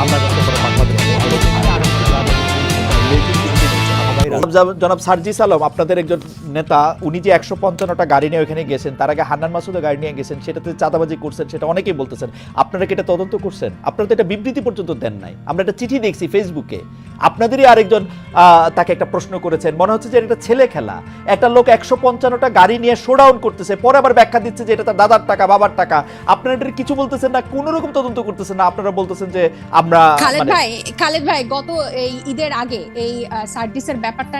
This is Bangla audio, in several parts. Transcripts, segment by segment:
আমরা জনাব- সার্জিস আলম আপনাদের একজন নেতা উনি যে একশো পঞ্চান্নটা গাড়ি নিয়ে ওখানে গেছেন তার আগে হান্নান মাসুদও গাড়ি নিয়ে গেছেন সেটাতে চাঁদাবাজি করছেন সেটা অনেকেই বলতেছেন। আপনারা কি এটা তদন্ত করছেন? আপনারা তো এটা বিবৃতি পর্যন্ত দেন নাই। আমরা একটা চিঠি দেখছি ফেসবুকে। আপনাদেরই আরেকজন তাকে একটা প্রশ্ন করেছেন। মনে হচ্ছে যে এটা ছেলে খেলা। একটা লোক একশো পঞ্চান্নটা গাড়ি নিয়ে শোডাউন করতেছে পরে আবার ব্যাখ্যা দিচ্ছে যে এটা তার দাদার টাকা বাবার টাকা। আপনারা এটা কিছু বলতেছেন না? কোনো রকম তদন্ত করতেছেন না? আপনারা বলতেছেন যে আমরা খালেদ মানে- ভাই খালেদ ভাই গত এই ঈদের আগে এই সার্ভিসের ব্যাপারটা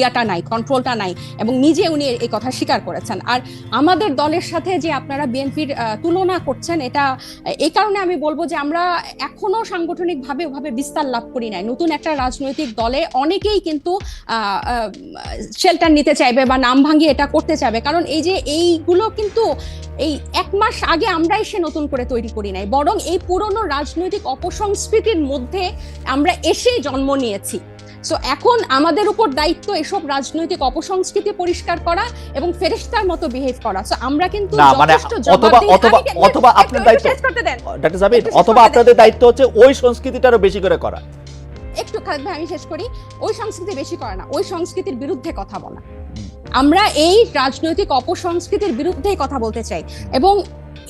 ইয়াটা নাই কন্ট্রোলটা নাই এবং নিজে উনি এই কথা স্বীকার করেছেন। আর আমাদের দলের সাথে যে আপনারা বিএনপির তুলনা করছেন, এটা, এই কারণে আমি বলব যে আমরা এখনও সাংগঠনিকভাবে ওভাবে বিস্তার লাভ করি নাই। নতুন একটা রাজনৈতিক দলে অনেকেই কিন্তু শেল্টার নিতে চাইবে বা নাম ভাঙিয়ে এটা করতে চাইবে। কারণ এই যে এইগুলো কিন্তু এই এক মাস আগে আমরাই সে নতুন করে তৈরি করি নাই। বরং এই পুরনো রাজনৈতিক অপসংস্কৃতির মধ্যে আমরা এসেই জন্ম নিয়েছি। সো এখন আমাদের উপর দায়িত্ব এসব রাজনৈতিক অপসংস্কৃতি পরিষ্কার করা এবং ফেরেশতার মতো বিহেভ করা। সো আমরা কিন্তু মানে যথেষ্ট অথবা- অথবা- অথবা আপনার দায়িত্ব- একটু শেষ অথবা আপনাদের দায়িত্ব হচ্ছে ওই সংস্কৃতিটারও বেশি করে করা। একটু আমি শেষ করি। ওই সংস্কৃতি বেশি করে না ওই সংস্কৃতির বিরুদ্ধে কথা বলা। আমরা এই রাজনৈতিক অপসংস্কৃতির বিরুদ্ধেই কথা বলতে চাই। এবং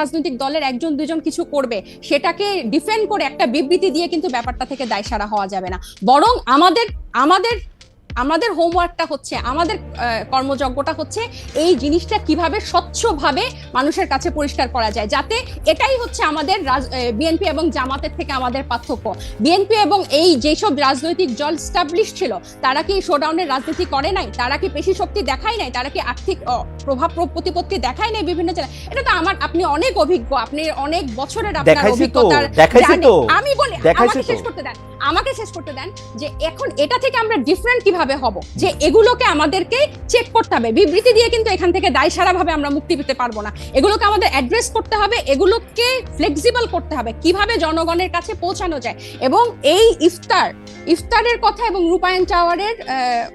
রাজনৈতিক দলের একজন দুজন কিছু করবে, সেটাকে ডিফেন্ড করে একটা বিবৃতি দিয়ে কিন্তু ব্যাপারটা থেকে দায় সারা হওয়া যাবে না। বরং আমাদের আমাদের আমাদের হোমওয়ার্কটা হচ্ছে আমাদের কর্মযজ্ঞটা হচ্ছে এই জিনিসটা কীভাবে স্বচ্ছভাবে মানুষের কাছে পরিষ্কার করা যায়। যাতে এটাই হচ্ছে আমাদের বিএনপি এবং জামাতের থেকে আমাদের পার্থক্য। বিএনপি এবং এই যেসব রাজনৈতিক দল স্টাবলিশ ছিল তারা কি শোডাউনের রাজনীতি করে নাই? তারা কি পেশি শক্তি দেখায় নাই? তারা কি আর্থিক প্রভাব প্রতিপত্তি দেখায় নাই বিভিন্ন জেলায় এটা তো আমার আপনি অনেক অভিজ্ঞ আপনি অনেক বছরের আপনার অভিজ্ঞতার। আমি বলি আমাকে শেষ করতে দেন। আমাকে শেষ করতে দেন যে এখন এটা থেকে আমরা ডিফারেন্ট কীভাবে হব? যে এগুলোকে আমাদেরকে চেক করতে হবে। বিবৃতি দিয়ে কিন্তু এখান থেকে দায় সারাভাবে আমরা মুক্তি পেতে পারব না। এগুলোকে আমাদের অ্যাড্রেস করতে হবে এগুলোকে ফ্লেক্সিবল করতে হবে কীভাবে জনগণের কাছে পৌঁছানো যায়। এবং এই ইফতার ইফতারের কথা এবং রূপায়ণ টাওয়ারের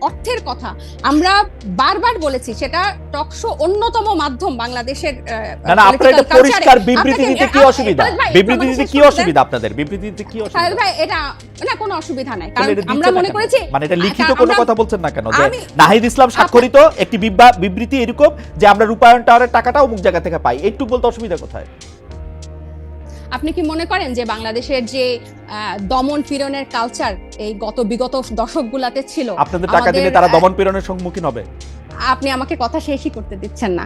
অর্থের কথা আমরা বারবার বলেছি সেটা টকশো অন্যতম মাধ্যম বাংলাদেশের। পরিষ্কার বিবৃতি দিতে কি অসুবিধা? বিবৃতি দিতে কি অসুবিধা আপনাদের? বিবৃতি দিতে কি অসুবিধা? ভাই এটা না কোনো অসুবিধা নাই। কারণ আমরা মনে করেছি মানে এটা লিখিত কোনো কথা বলছেন না কেন? যে নাহিদ ইসলাম স্বাক্ষরিত একটি বিবৃতি এরকম যে আমরা রূপায়ণ টাওয়ারের টাকাটা অমুক জায়গা থেকে পাই। এইটুকু বলতে অসুবিধা কোথায়? আপনি কি মনে করেন যে বাংলাদেশের যে দমন পীড়নের কালচার এই গত বিগত দশকগুলাতে ছিল আপনাদের টাকা দিলে তারা দমন পীড়নের সম্মুখীন হবে। আপনি আমাকে কথা শেষই করতে দিচ্ছেন না।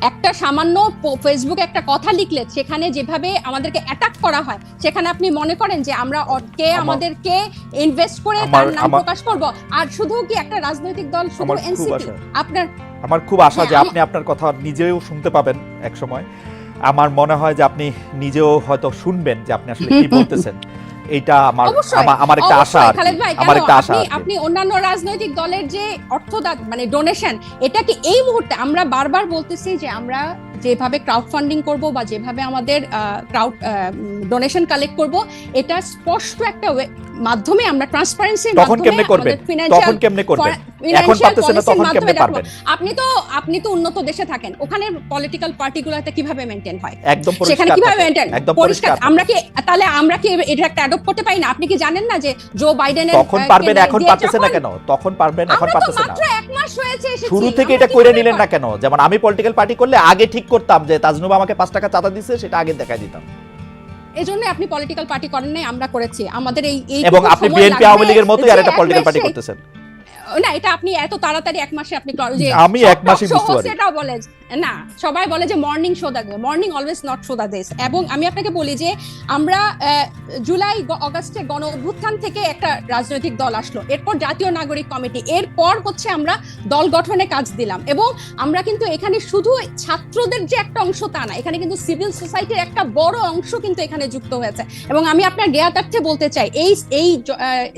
একটা সামান্য ফেসবুকে একটা কথা লিখলে সেখানে যেভাবে আমাদেরকে অ্যাটাক করা হয় সেখানে আপনি মনে করেন যে আমরা কে আমাদেরকে ইনভেস্ট করে তার নাম প্রকাশ করব? আর শুধু কি একটা রাজনৈতিক দল শুধু এনসিপি আপনার আমার খুব আশা হ্যাঁ, যে আপনি আপনার কথা নিজেও শুনতে পাবেন এক সময় আমার মনে হয় যে আপনি নিজেও হয়তো শুনবেন যে আপনি আসলে কি বলতেছেন। এইটা আমার আমার- একটা আশা আমার একটা আশা আপনি অন্যান্য রাজনৈতিক দলের যে অর্থ মানে ডোনেশন এটা কি এই মুহূর্তে আমরা বারবার বলতেছি যে আমরা যেভাবে ক্রাউড ফান্ডিং করব বা যেভাবে আমাদের ক্রাউড ডোনেশন কালেক্ট করব এটা স্পষ্ট একটা মাধ্যমে আমরা ট্রান্সপারেন্সির তখন কেমনে করবেন? তখন কেমনে করবেন? এখন পারতেছেন না তখন কেমনে পারবেন? আপনি তো আপনি তো উন্নত দেশে থাকেন। ওখানে পলিটিক্যাল পার্টিগুলোতে কীভাবে মেনটেন হয়? একদম সেখানে কীভাবে পরিষ্কার। আমরা কি তাহলে আমরা কি এটা একটা অ্যাডপ্ট করতে পারি না? আপনি কি জানেন না যে জো বাইডেনের তখন পারবেন এখন দিয়ে পারতেছেন না কেন? তখন পারবেন এখন পারতেছেন না। মাত্র এক মাস হয়েছে শুরু থেকে এটা করে নিলেন না কেন? যেমন আমি পলিটিক্যাল পার্টি করলে আগে ঠিক করতাম যে তাজনুবা আমাকে পাঁচ টাকা চাঁদা দিচ্ছে সেটা আগে দেখাই দিতাম। এজন্য আপনি পলিটিক্যাল পার্টি করেন নাই আমরা করেছি। আমাদের এই এই এবং আপনি বিএনপি আওয়ামী লীগের মতোই আর একটা পলিটিক্যাল পার্টি করতেছেন। না এটা আপনি এত তাড়াতাড়ি এক মাসে আপনি আমি এক মাসে বুঝতে পারি বুঝতে বলেন পারি। না সবাই বলে যে morning show the morning always not show the দেশ এবং আমি আপনাকে বলি যে আমরা জুলাই অগাস্টে গণ অভ্যুত্থান থেকে একটা রাজনৈতিক দল আসলো। এরপর জাতীয় নাগরিক কমিটি। এরপর হচ্ছে আমরা দল গঠনে কাজ দিলাম। এবং আমরা কিন্তু এখানে শুধু ছাত্রদের যে একটা অংশ তা না এখানে কিন্তু সিভিল সোসাইটির একটা বড় অংশ কিন্তু এখানে যুক্ত হয়েছে। এবং আমি আপনার জ্ঞাতার্থে বলতে চাই এই এই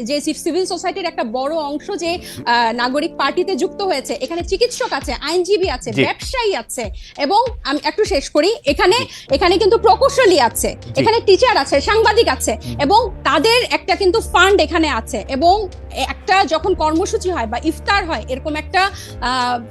যে সিভিল সোসাইটির একটা বড় অংশ যে আহ, নাগরিক পার্টিতে যুক্ত হয়েছে এখানে চিকিৎসক আছে আইনজীবী আছে। ব্যবসায়ী আছে এবং আমি একটু শেষ করি এখানে এখানে কিন্তু প্রকৌশলী আছে এখানে টিচার আছে সাংবাদিক আছে এবং তাদের একটা কিন্তু ফান্ড এখানে আছে এবং একটা যখন কর্মসূচি হয় বা ইফতার হয় এরকম একটা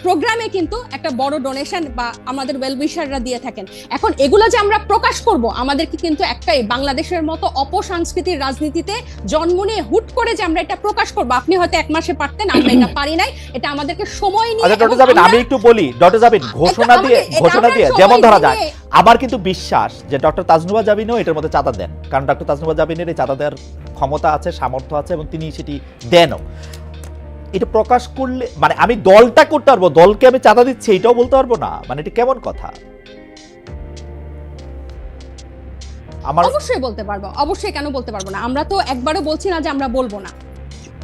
প্রোগ্রামে কিন্তু একটা বড় ডোনেশন বা আমাদের ওয়েলউইশাররা দিয়ে থাকেন। এখন এগুলো যে আমরা প্রকাশ করব আমাদেরকে কিন্তু একটাই বাংলাদেশের মতো অপসংস্কৃতির রাজনীতিতে জন্ম নিয়ে হুট করে যে আমরা এটা প্রকাশ করব আপনি হয়তো এক মাসে পারতেন আমরা এটা পারি নাই এটা আমাদেরকে সময় নিয়ে আচ্ছা আমি একটু বলি ডক্টর জাবিন ঘোষণা আমাকে- দিয়ে ঘোষণা দিয়ে যেমন ধরা যায় আমার কিন্তু বিশ্বাস যে ডক্টর তাজনুবা জাবিনও এটার মধ্যে চাঁদা দেন। কারণ ডক্টর তাজনুবা জাবিনের এই চাঁদা দেওয়ার ক্ষমতা আছে সামর্থ্য আছে এবং তিনি সেটি দেনও। এটা প্রকাশ করলে মানে আমি দলটা করতে পারব দলকে আমি চাঁদা দিচ্ছি এটাও বলতে পারব না। মানে এটা কেমন কথা? আমার অবশ্যই বলতে পারব অবশ্যই কেন বলতে পারব না? আমরা তো একবারও বলছি না যে আমরা বলব না।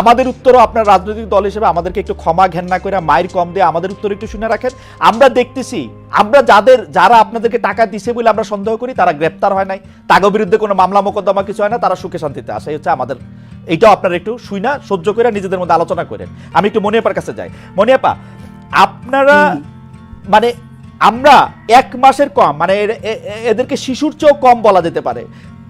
আমাদের উত্তরও আপনার রাজনৈতিক দল হিসেবে আমাদেরকে একটু ক্ষমা ঘেন্না করে মায়ের কম দিয়ে আমাদের উত্তর একটু শুনে রাখেন। আমরা দেখতেছি আমরা যাদের যারা আপনাদেরকে টাকা দিছে বলে আমরা সন্দেহ করি তারা গ্রেপ্তার হয় নাই। তাগো বিরুদ্ধে কোনো মামলা মোকদ্দমা কিছু হয় না তারা সুখে শান্তিতে আসে এই হচ্ছে আমাদের এইটাও আপনারা একটু শুই না সহ্য করে নিজেদের মধ্যে আলোচনা করেন। আমি একটু মনিয়াপার কাছে যাই। মনিয়াপা আপনারা মানে আমরা এক মাসের কম মানে এদেরকে শিশুর চেয়েও কম বলা যেতে পারে।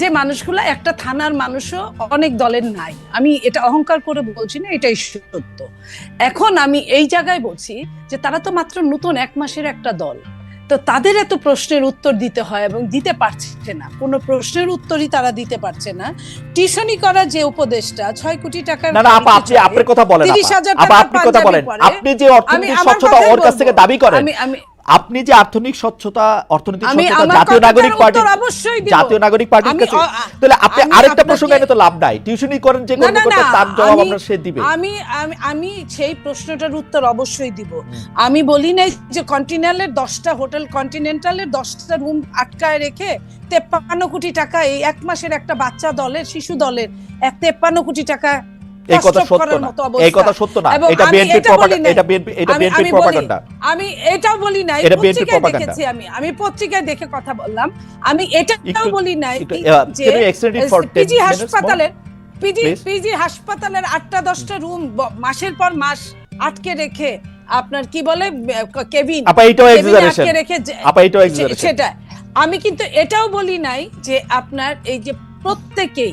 যে মানুষগুলো একটা থানার মানুষও অনেক দলের নাই। আমি এটা অহংকার করে বলছি না এটাই সত্য। এখন আমি এই জায়গায় বলছি যে তারা তো মাত্র নতুন এক মাসের একটা দল। তো তাদের এত প্রশ্নের উত্তর দিতে হয় এবং দিতে পারছে না। কোনো প্রশ্নের উত্তরই তারা দিতে পারছে না। টিউশনি করা যে উপদেশটা ছয় কোটি টাকার না না আপা আপনি আপনার কথা বলেন আপনি কথা বলেন। আপনি যে অর্থনৈতিক স্বচ্ছতা ওর কাছ থেকে দাবি করেন আমি আমি আপনি যে আর্থিক স্বচ্ছতা অর্থনৈতিক স্বচ্ছতা জাতীয় নাগরিক পার্টি জাতীয় নাগরিক পার্টির কাছে তাহলে আপনি আরেকটা প্রসঙ্গ এনে তো লাভ নাই। টিউশনি করেন যে কর্মকর্তা তার জবাব আমি- আপনার সে দিবে। আমি আমি আমি সেই প্রশ্নটার উত্তর অবশ্যই দিব। আমি বলি নাই যে কন্টিনেন্টালের দশটা হোটেল কন্টিনেন্টালের দশটা রুম আটকায় রেখে তেপ্পান্ন কোটি টাকা এই এক মাসের একটা বাচ্চা দলের শিশু দলের এক তেপ্পান্ন কোটি টাকা এই কথা সত্য না। এই কথা সত্য না। এটা বিএনপি নাই। এটা বিএনপি এটা বিএনপি প্রপাগান্ডা আমি এটাও বলি নাই। এটা BNP পত্রিকায় আমি। আমি পত্রিকায় দেখে কথা বললাম। আমি এটাও বলি নাই যে can you extend it for 10 PG হাসপাতালের পিজি পিজি হাসপাতালের আটটা দশটা রুম মাসের পর মাস আটকে রেখে আপনার কি বলে কেবিন আপা এটাও এক্সাজারেশন আটকে রেখে যে- আপা এটাও এক্সাজারেশন সেটা আমি কিন্তু এটাও বলি নাই যে আপনার এই যে প্রত্যেকেই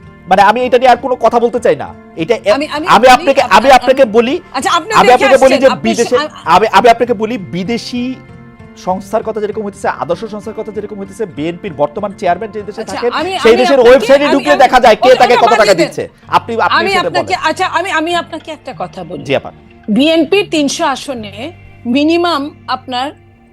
মানে আমি এটা নিয়ে আর কোনো কথা বলতে চাই না। এটা আমি- আপনাকে আমি আপনাকে বলি আচ্ছা আমি আপনাকে বলি যে বিদেশে আমি আমি আপনাকে বলি বিদেশি সংস্থার কথা যেরকম হইতেছে আদর্শ সংস্থার কথা যেরকম হইতেছে বিএনপির বর্তমান চেয়ারম্যান যে দেশে আচ্ছা, থাকেন সেই দেশের ওয়েবসাইটে ঢুকলে দেখা যায় কে তাকে কত টাকা দিচ্ছে। আপনি আপনি আমি আপনাকে আচ্ছা আমি আমি আপনাকে একটা কথা বলি। জি আপা বিএনপি তিনশো আসনে মিনিমাম আপনার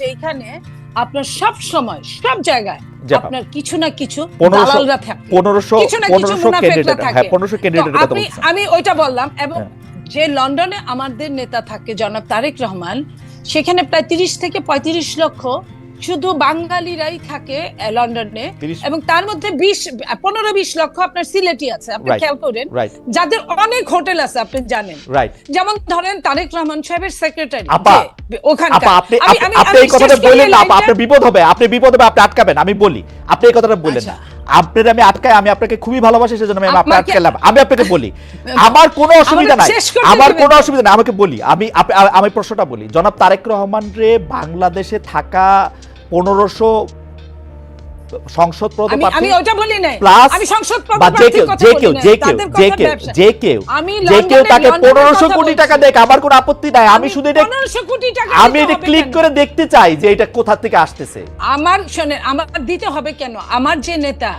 যেখানে আপনার সব সময় সব জায়গায় আপনার কিছু না কিছু দালালরা থাকে। পনেরোশো কিছু না কিছু পনেরোশো মুনাফেকরা ক্যান্ডিডেট থাকে। হ্যাঁ ক্যান্ডিডেটের কথা আমি ওইটা বললাম এবং হ্যাঁ। যে লন্ডনে আমাদের নেতা থাকে জনাব তারেক রহমান সেখানে প্রায় তিরিশ থেকে পঁয়ত্রিশ লক্ষ শুধু বাঙালিরাই থাকে লন্ডনে। এবং তার মধ্যে বিশ পনেরো বিশ লক্ষ আপনার সিলেটি আছে আপনি. খেয়াল করেন। যাদের অনেক হোটেল আছে আপনি জানেন। যেমন ধরেন তারেক রহমান সাহেবের সেক্রেটারি আপা, আপনি আপনি- আপনি এই কথাটা বললেন না আপা আপনার বিপদ হবে আপনি বিপদ হবে আপনি আটকাবেন আমি বলি। আপনি এই কথাটা বললেন না। আপনার আমি আটকাই আমি আপনাকে খুবই ভালোবাসি সেজন্য আমি আপনাকে আটকালাম। আমি আপনাকে বলি আমার কোনো অসুবিধা নাই। আমার কোনো অসুবিধা নাই আমাকে বলি। আমি আমি প্রশ্নটা বলি। জনাব তারেক রহমান রে বাংলাদেশে থাকা পনেরোশো সংসদ আমি আমি ওটা বলি নাই। প্লাস আমি বা যে কেউ যে কেউ যে কেউ যে কেউ যে কেউ যে কেউ তাকে কোটি টাকা দেখ আমার কোনো আপত্তি নাই। আমি শুধু এটা 1500 কোটি টাকা আমি এটা ক্লিক করে দেখতে চাই যে এটা কোথা থেকে আসতেছে। আমার শোনেন আমার দিতে হবে কেন? আমার যে নেতা।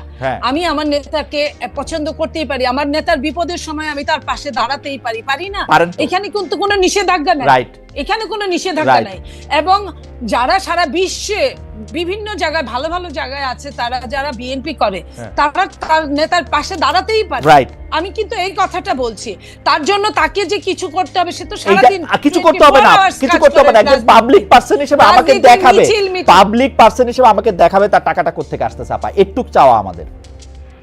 আমি আমার নেতাকে পছন্দ করতেই পারি। আমার নেতার বিপদের সময় আমি তার পাশে দাঁড়াতেই পারি। পারি না? এখানে কিন্তু কোনো নিষেধাজ্ঞা নাই। এখানে কোনো নিষেধাজ্ঞা নাই। এবং যারা সারা বিশ্বে বিভিন্ন জায়গায় ভালো ভালো জায়গায় আছে তারা যারা বিএনপি করে হ্যাঁ। তারা তার নেতার পাশে দাঁড়াতেই পারে। রাইট আমি কিন্তু এই কথাটা বলছি। তার জন্য তাকে যে কিছু করতে হবে সে তো সারাদিন কিছু করতে হবে না কিছু করতে হবে না একজন পাবলিক পার্সন হিসেবে আমাকে দেখাবে। পাবলিক পার্সন হিসেবে আমাকে দেখাবে তার টাকাটা কোথেকে আসতেছে আপা। একটু চাওয়া আমাদের।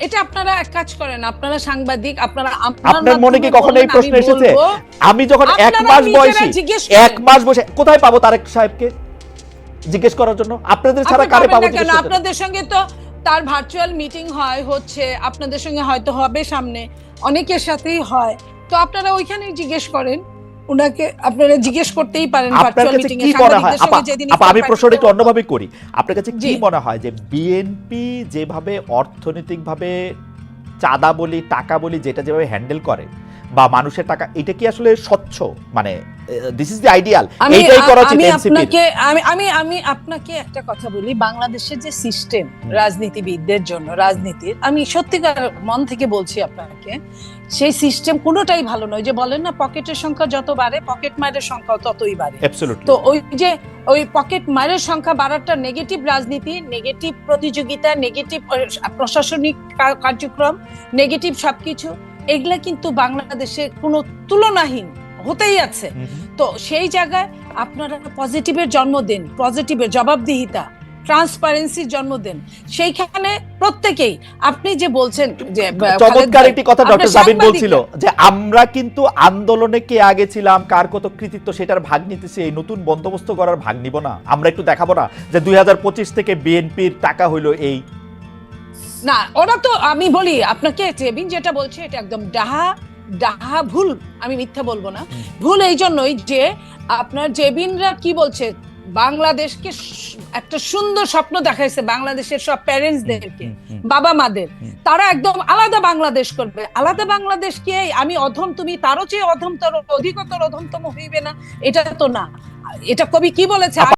এটা আপনারা এক কাজ করেন আপনারা সাংবাদিক আপনারা আপনার মনে কি কখনো এই প্রশ্ন এসেছে? আমি যখন এক মাস বয়সী এক মাস বসে কোথায় পাবো তারেক সাহেবকে জিজ্ঞেস করার জন্য? আপনাদের ছাড়া কারে পাবো আপনাদের সঙ্গে তো তার ভার্চুয়াল মিটিং হয় হচ্ছে আপনাদের সঙ্গে হয়তো হবে সামনে অনেকের সাথেই হয়। তো আপনারা ওইখানেই জিজ্ঞেস করেন উনাকে আপনারা জিজ্ঞেস করতেই পারেন ভার্চুয়াল মিটিং এ মনে হয়? আপা আমি প্রশ্নটা একটু অন্যভাবে করি। আপনার কাছে কি। মনে হয় যে বিএনপি যেভাবে অর্থনৈতিকভাবে চাঁদা বলি টাকা বলি যেটা যেভাবে হ্যান্ডেল করে বা মানুষের টাকা এটা কি আসলে স্বচ্ছ? মানে দিস ইজ দ্য আইডিয়াল এইটাই করা উচিত আমি আপনাকে আমি আমি আমি আপনাকে একটা কথা বলি বাংলাদেশের যে সিস্টেম রাজনীতিবিদদের জন্য রাজনীতির আমি সত্যিকার মন থেকে বলছি আপনাকে সেই সিস্টেম কোনোটাই ভালো নয়। যে বলেন না পকেটের সংখ্যা যত বাড়ে পকেট মারের সংখ্যা ততই বাড়ে। অ্যাবসলিউটলি তো ওই যে ওই পকেট মারের সংখ্যা বাড়াটা নেগেটিভ রাজনীতি নেগেটিভ প্রতিযোগিতা নেগেটিভ প্রশাসনিক কার্যক্রম নেগেটিভ সবকিছু। এগুলা কিন্তু বাংলাদেশে কোনো তুলনাহীন হতেই আছে। তো সেই জায়গায় আপনারা পজিটিভের জন্ম দেন পজিটিভের জবাবদিহিতা ট্রান্সপারেন্সির জন্ম দেন। সেইখানে প্রত্যেকেই আপনি যে বলছেন যে চমৎকার একটি কথা ডক্টর জাবিন বলছিল যে আমরা কিন্তু আন্দোলনে কে আগে ছিলাম কার কত কৃতিত্ব সেটার ভাগ নিতেছি এই নতুন বন্দোবস্ত করার ভাগ নিব না। আমরা একটু দেখাবো না যে দুই হাজার পঁচিশ থেকে বিএনপির টাকা হইল এই না ওরা তো আমি বলি আপনাকে চেবিন যেটা বলছে এটা একদম ডাহা ডাহা ভুল আমি মিথ্যা বলব না। ভুল এই জন্যই যে আপনার জেবিনরা কি বলছে বাংলাদেশকে একটা সুন্দর স্বপ্ন দেখাইছে বাংলাদেশের সব প্যারেন্টসদেরকে। বাবা মাদের তারা একদম আলাদা বাংলাদেশ করবে। আলাদা বাংলাদেশ কে আমি অধম তুমি তারও চেয়ে অধমতর অধিকতর অধমতম হইবে না এটা তো না। এটা কবি কি বলেছে?